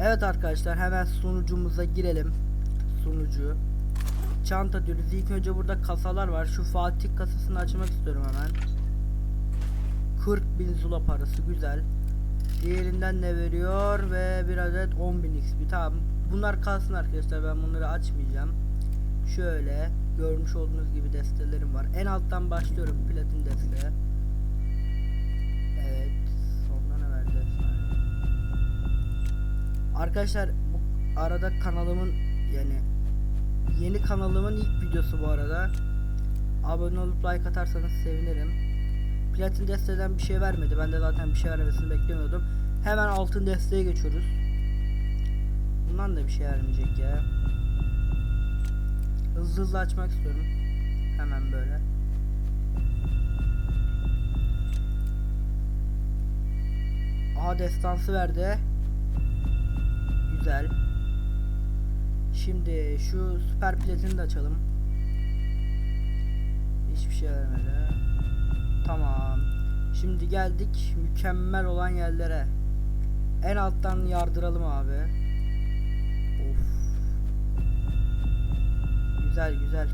Evet arkadaşlar hemen sunucumuza girelim. Sunucu. Çanta diyoruz. İlk önce burada kasalar var. Şu Fatih kasasını açmak istiyorum hemen. 40 bin zula parası güzel. Diğerinden ne veriyor ve bir adet 10 bin XP. Tamam. Bunlar kalsın arkadaşlar. Ben bunları açmayacağım. Şöyle görmüş olduğunuz gibi destelerim var. En alttan başlıyorum platin deste. Evet. Sonda ne verdi? Arkadaşlar bu arada kanalımın yani yeni kanalımın ilk videosu bu arada. Abone olup like atarsanız sevinirim. Platin desteden bir şey vermedi. Ben de zaten bir şey vermesini beklemiyordum. Hemen altın desteğe geçiyoruz. Bundan da bir şey vermeyecek ya. Hızlı hızlı açmak istiyorum. Hemen böyle. Aha destansı verdi. Güzel. Şimdi şu süper platini de açalım. Hiçbir şey vermedi. Tamam. Şimdi geldik mükemmel olan yerlere. En alttan yardıralım abi. Of. Güzel güzel.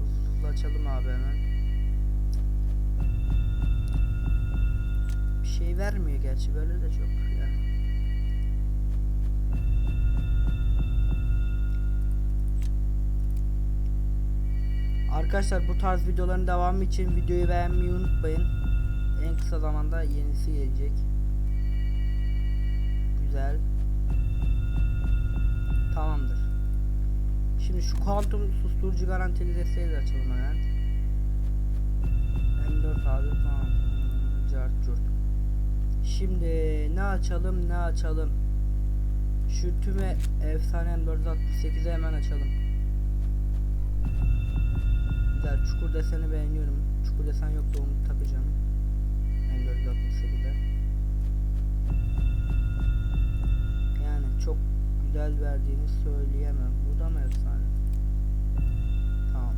Hızlı hızlı açalım abi hemen. Bir şey vermiyor gerçi böyle de çok Arkadaşlar bu tarz videoların devamı için videoyu beğenmeyi unutmayın. En kısa zamanda yenisi gelecek. Güzel. Tamamdır. Şimdi şu kuantum susturucu garantili desteği de açalım hemen. M4 abi tamam. Cart curt. Şimdi ne açalım ne açalım. Şu tüme efsane M468'i hemen açalım. Güzel çukur deseni beğeniyorum. Çukur desen yok da onu takacağım. M468'e. Yani çok güzel verdiğini söyleyemem. Bu da mı efsane? Tamam.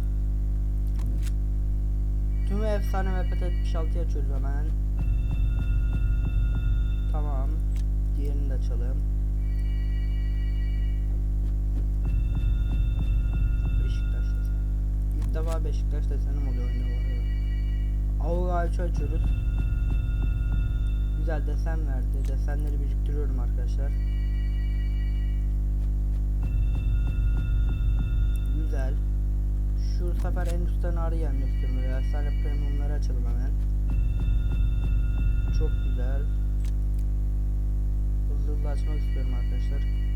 Tüm efsane MPT 76'yı açıyoruz hemen. Tamam. Diğerini de açalım. Beşiktaş desenim oluyor oyunda bu arada. Açıyoruz. Güzel desen verdi. Desenleri biriktiriyorum arkadaşlar. Güzel. Şu sefer en üstten ağrı gelmek istiyorum. Efsane premiumları açalım hemen. Çok güzel. Hızlı hızlı açmak istiyorum arkadaşlar.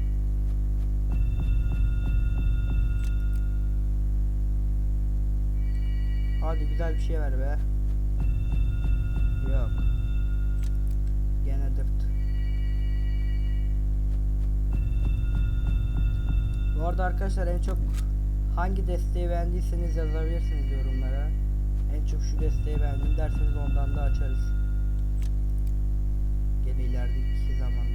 Hadi güzel bir şey ver be. Yok. Gene dırt. Bu arada arkadaşlar en çok hangi desteği beğendiyseniz yazabilirsiniz yorumlara. En çok şu desteği beğendim derseniz ondan da açarız. Gene ilerideki zamanda.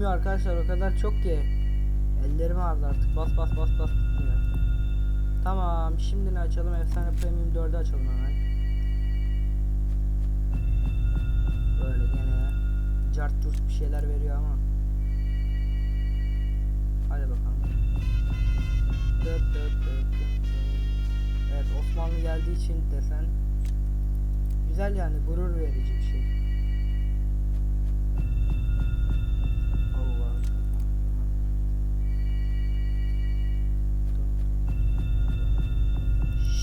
Bitmiyor arkadaşlar o kadar çok ki. Ellerim ağrıdı artık. Bas bas bas bas bitmiyor. Tamam şimdi ne açalım? Efsane Premium 4'ü açalım hemen. Böyle gene cart curt bir şeyler veriyor ama. Hadi bakalım. Dıt dıt dıt. Evet Osmanlı geldiği için desen güzel yani gurur verici bir şey.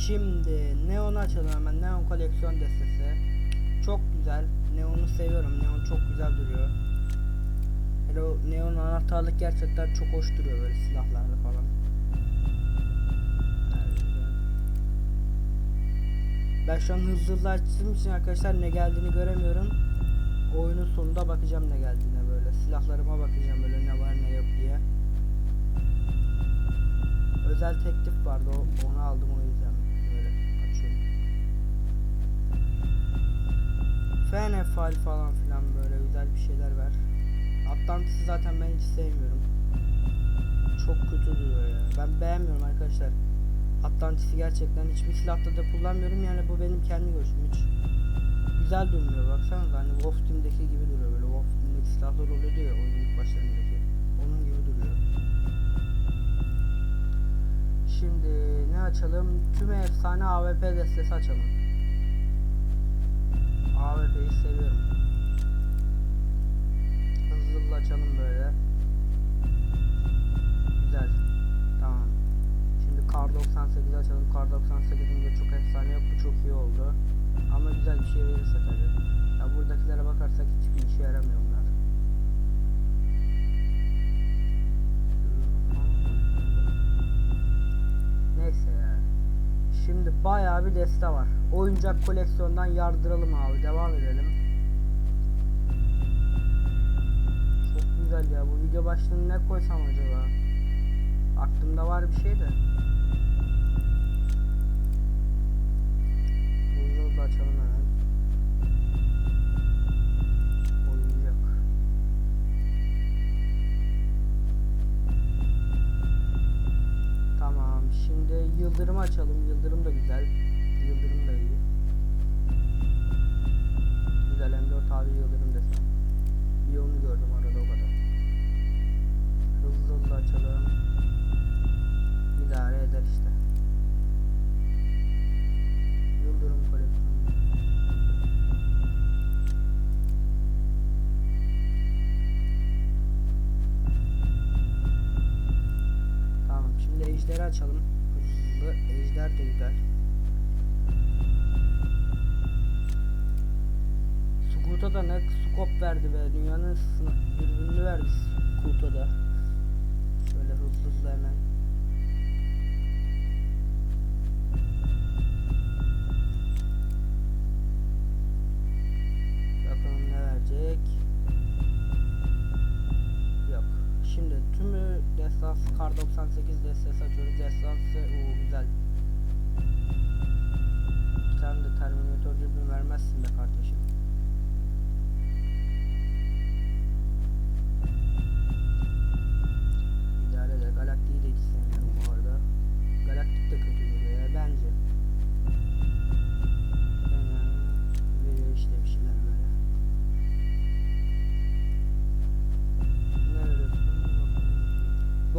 Şimdi Neon açalım hemen. Neon koleksiyon destesi. Çok güzel. Neon'u seviyorum. Neon çok güzel duruyor. Hele o Neon anahtarlık gerçekten çok hoş duruyor böyle silahlarla falan. Ben şu an hızlı hızlı açtığım için arkadaşlar ne geldiğini göremiyorum. Oyunun sonunda bakacağım ne geldiğine böyle. Silahlarıma bakacağım böyle ne var ne yok diye. Özel teklif vardı onu aldım o yüzden Fenefal falan filan böyle güzel bir şeyler ver. Atlantis'i zaten ben hiç sevmiyorum. Çok kötü duruyor ya. Ben beğenmiyorum arkadaşlar. Atlantis'i gerçekten hiçbir silahta da kullanmıyorum yani bu benim kendi görüşüm hiç güzel durmuyor baksanıza hani Wolf Team'deki gibi duruyor böyle Wolf Team'deki silahlar oluyordu ya oyunun ilk başlarındaki onun gibi duruyor Şimdi ne açalım tüm efsane AWP destesi açalım Şimdi bayağı bir deste var. Oyuncak koleksiyondan yardıralım abi. Devam edelim. Çok güzel ya. Bu video başlığını ne koysam acaba? Aklımda var bir şey de. Ejderi açalım. Hızlı ejder de güzel. Scoot'a da ne scope verdi be dünyanın sını- dürbününü verdi Scoot'a da. 98 destası açıyoruz. Destansı o güzel.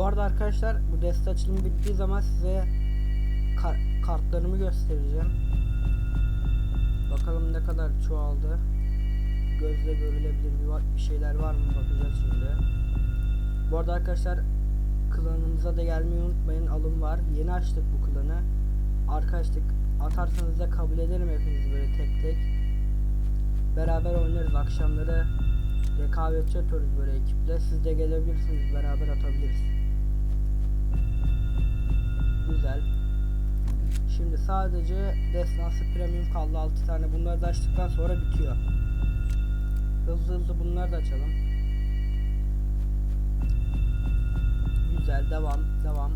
Arada arkadaşlar bu deste açılımı bittiği zaman size kar- kartlarımı göstereceğim. Bakalım ne kadar çoğaldı. Gözle görülebilir bir, bir şeyler var mı bakacağız şimdi. Bu arada arkadaşlar klanımıza da gelmeyi unutmayın. Alım var. Yeni açtık bu klanı. Arkadaşlık atarsanız da kabul ederim hepinizi böyle tek tek. Beraber oynarız akşamları. Rekabetçi atıyoruz böyle ekiple. Siz de gelebilirsiniz beraber atabiliriz. Şimdi sadece destansı premium kaldı 6 tane. Bunları da açtıktan sonra bitiyor. Hızlı hızlı bunları da açalım. Güzel devam devam.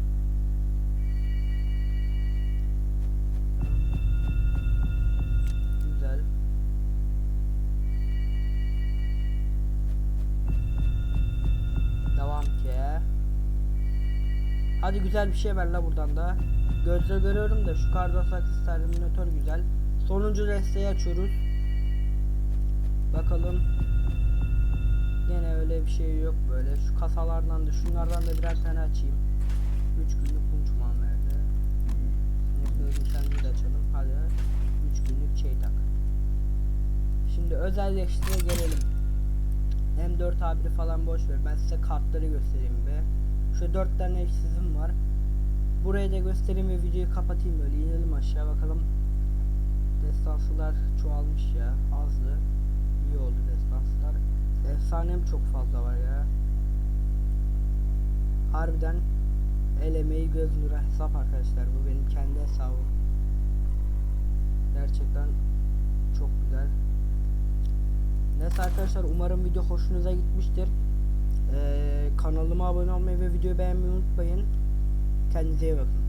Güzel. Devam ki. Hadi güzel bir şey ver la buradan da. Gözle görüyorum da şu Cardos Axis Terminator güzel. Sonuncu desteği açıyoruz. Bakalım. Gene öyle bir şey yok böyle. Şu kasalardan da şunlardan da birer tane açayım. 3 günlük punçman verdi. Kendini de açalım. Hadi. 3 günlük çeytak. Şimdi özelleştire gelelim. M4 A1'i falan boş ver. Ben size kartları göstereyim be. Şu 4 tane eşsizim var. Burayı da göstereyim ve videoyu kapatayım böyle inelim aşağı bakalım. Destansılar çoğalmış ya. Azdı. İyi oldu destansılar. Efsanem çok fazla var ya. Harbiden el emeği göz nuru hesap arkadaşlar. Bu benim kendi hesabım. Gerçekten çok güzel. Neyse arkadaşlar umarım video hoşunuza gitmiştir. Ee, kanalıma abone olmayı ve videoyu beğenmeyi unutmayın. Kendinize iyi bakın.